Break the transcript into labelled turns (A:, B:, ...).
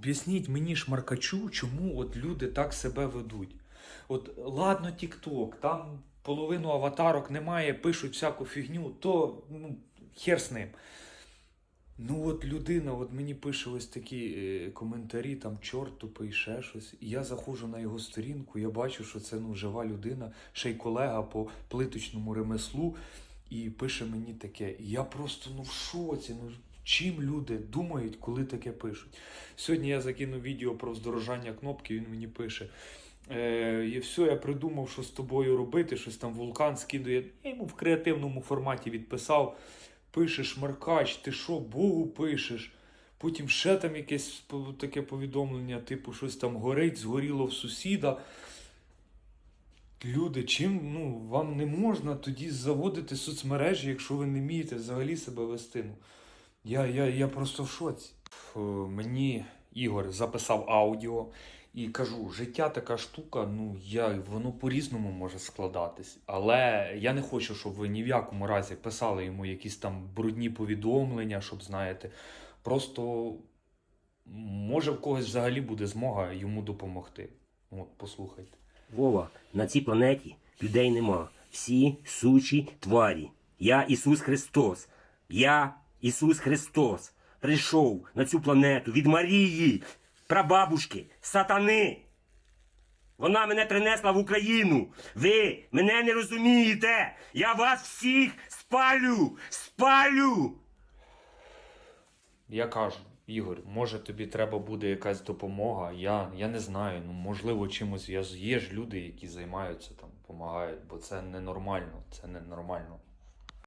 A: об'ясніть мені шмаркачу, чому от люди так себе ведуть. От ладно, TikTok, там половину аватарок немає, пишуть всяку фігню, то ну, хер з ним. Ну от людина, от мені пише ось такі е, коментарі, там чорт тупий, ще щось. Я заходжу на його сторінку, я бачу, що це ну, жива людина, ще й колега по плиточному ремеслу, і пише мені таке. Я просто ну в шоці. Ну чим люди думають, коли таке пишуть? Сьогодні я закинув відео про здорожання кнопки, він мені пише. Е, і все, я придумав, що з тобою робити, щось там вулкан скидує. Я йому в креативному форматі відписав. Пишеш, Маркач, ти що, Богу пишеш? Потім ще там якесь таке повідомлення, типу, щось там горить, згоріло в сусіда. Люди, чим ну, вам не можна тоді заводити соцмережі, якщо ви не вмієте взагалі себе вести? Ну, я, я, я просто в шоці. Мені Ігор записав аудіо і кажу, життя така штука, ну я, воно по-різному може складатись. Але я не хочу, щоб ви ні в якому разі писали йому якісь там брудні повідомлення, щоб знаєте. Просто може в когось взагалі буде змога йому допомогти. От, послухайте.
B: Вова, на цій планеті людей нема. Всі сучі тварі. Я Ісус Христос. Я Ісус Христос. Прийшов на цю планету від Марії, прабабушки, сатани. Вона мене принесла в Україну. Ви мене не розумієте. Я вас всіх спалю, спалю.
A: Я кажу, Ігор, може тобі треба буде якась допомога. Я, я не знаю. Ну можливо, чимось я є ж люди, які займаються там, допомагають, бо це ненормально. Це ненормально.